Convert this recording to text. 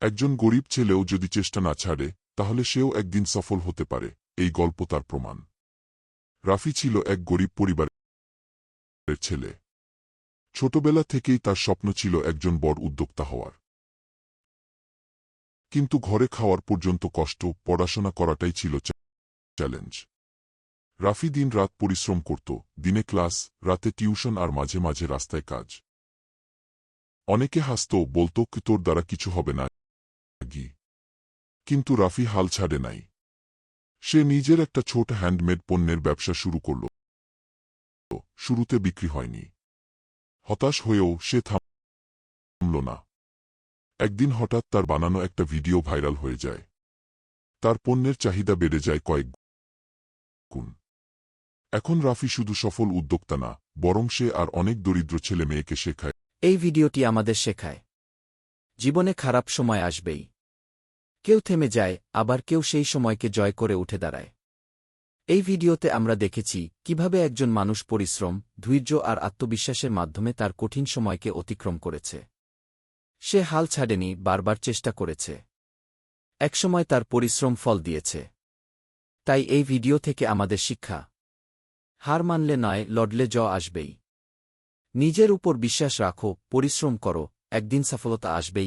একজন গরিব ছেলেও যদি চেষ্টা না ছাড়ে, তাহলে সেও একদিন সফল হতে পারে, এই গল্প তার প্রমাণ। রাফি ছিল এক গরিব পরিবারের ছেলে। ছোটবেলা থেকেই তার স্বপ্ন ছিল একজন বড় উদ্যোক্তা হওয়ার। কিন্তু ঘরে খাওয়ার পর্যন্ত কষ্ট, পড়াশোনা করাটাই ছিল চ্যালেঞ্জ। রাফি দিন রাত পরিশ্রম করত, দিনে ক্লাস, রাতে টিউশন আর মাঝে মাঝে রাস্তায় কাজ। অনেকে হাসত, বলতো তোর দ্বারা কিছু হবে না। কিন্তু রাফি হাল ছাড়ে নাই। সে নিজের একটা ছোট হ্যান্ডমেড পণ্যের ব্যবসা শুরু করল। শুরুতে বিক্রি হয়নি। হতাশ হয়েও সে থামল না। একদিন হঠাৎ তার বানানো একটা ভিডিও ভাইরাল হয়ে যায়। তার পণ্যের চাহিদা বেড়ে যায় কয়েক গুণ। এখন রাফি শুধু সফল উদ্যোক্তা না, বরং সে আর অনেক দরিদ্র ছেলে মেয়েকে শেখায়। এই ভিডিওটি আমাদের শেখায়। জীবনে খারাপ সময় আসবেই। কেউ থেমে যায়, আবার কেউ সেই সময়কে জয় করে উঠে দাঁড়ায়। এই ভিডিওতে আমরা দেখেছি কীভাবে একজন মানুষ পরিশ্রম, ধৈর্য আর আত্মবিশ্বাসের মাধ্যমে তার কঠিন সময়কে অতিক্রম করেছে। সে হাল ছাড়েনি, বারবার চেষ্টা করেছে। একসময় তার পরিশ্রম ফল দিয়েছে। তাই এই ভিডিও থেকে আমাদের শিক্ষা। হার মানলে নয়, লড়লে জ আসবেই। নিজের উপর বিশ্বাস রাখো, পরিশ্রম করো, একদিন সফলতা আসবেই।